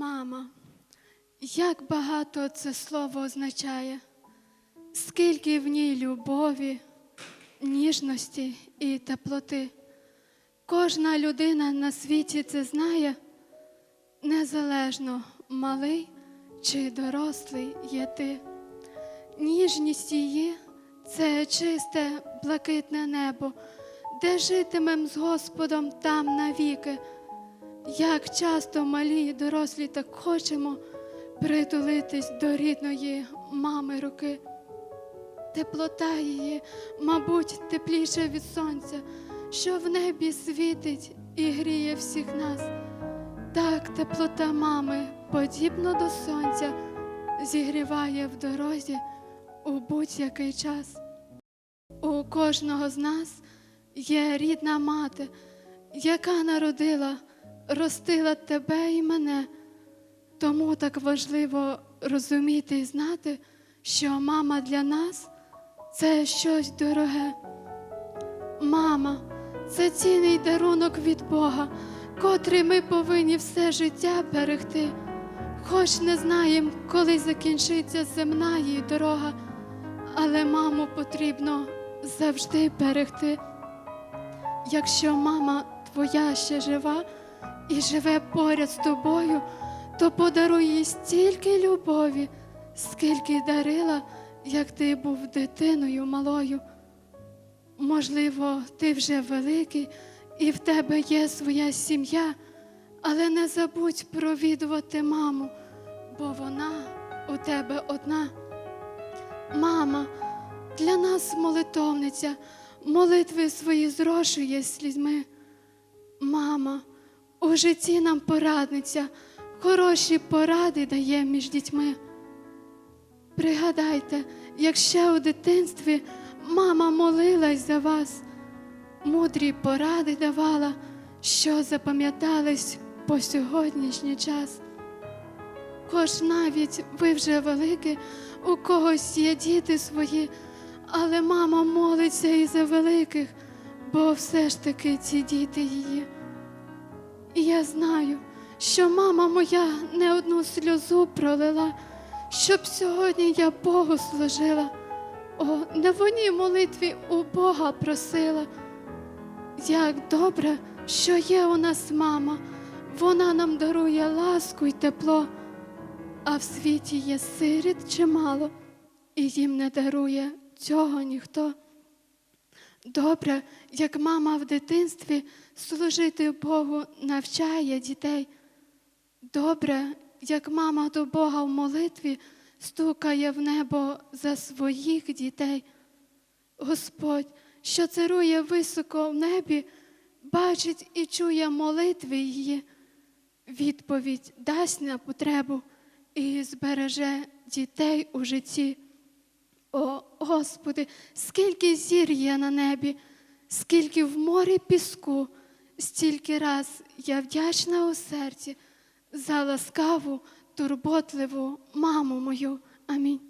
Мама, як багато це слово означає, скільки в ній любові, ніжності і теплоти. Кожна людина на світі це знає, незалежно малий чи дорослий є ти. Ніжність її це чисте, блакитне небо, де житимем з Господом там навіки. Як часто малі й дорослі так хочемо притулитись до рідної мами руки. Теплота її, мабуть, тепліше від сонця, що в небі світить і гріє всіх нас. Так теплота мами, подібно до сонця, зігріває в дорозі у будь-який час. У кожного з нас є рідна мати, яка народила, ростила тебе і мене. Тому так важливо розуміти і знати, що мама для нас це щось дороге. Мама це цінний дарунок від Бога, котрий ми повинні все життя берегти. Хоч не знаємо, коли закінчиться земна її дорога, але маму потрібно завжди берегти. Якщо мама твоя ще жива і живе поряд з тобою, то подаруй їй стільки любові, скільки дарила, як ти був дитиною малою. Можливо, ти вже великий і в тебе є своя сім'я, але не забудь провідувати маму, бо вона у тебе одна. Мама для нас молитовниця, молитви свої зрошує слізьми. Мама у житті нам порадниця, хороші поради дає між дітьми. Пригадайте, як ще у дитинстві мама молилась за вас, мудрі поради давала, що запам'ятались по сьогоднішній час. Хоч навіть ви вже великі, у когось є діти свої, але мама молиться і за великих, бо все ж таки ці діти її. Я знаю, що мама моя не одну сльозу пролила, щоб сьогодні я Богу служила. О, на воній молитві у Бога просила. Як добре, що є у нас мама, вона нам дарує ласку й тепло, а в світі є сиріт чимало, і їм не дарує цього ніхто. Добре, як мама в дитинстві служити Богу навчає дітей. Добре, як мама до Бога в молитві стукає в небо за своїх дітей. Господь, що царує високо в небі, бачить і чує молитви її, відповідь дасть на потребу і збереже дітей у житті. О, Господи, скільки зір є на небі, скільки в морі піску, стільки раз я вдячна у серці за ласкаву, турботливу маму мою. Амінь.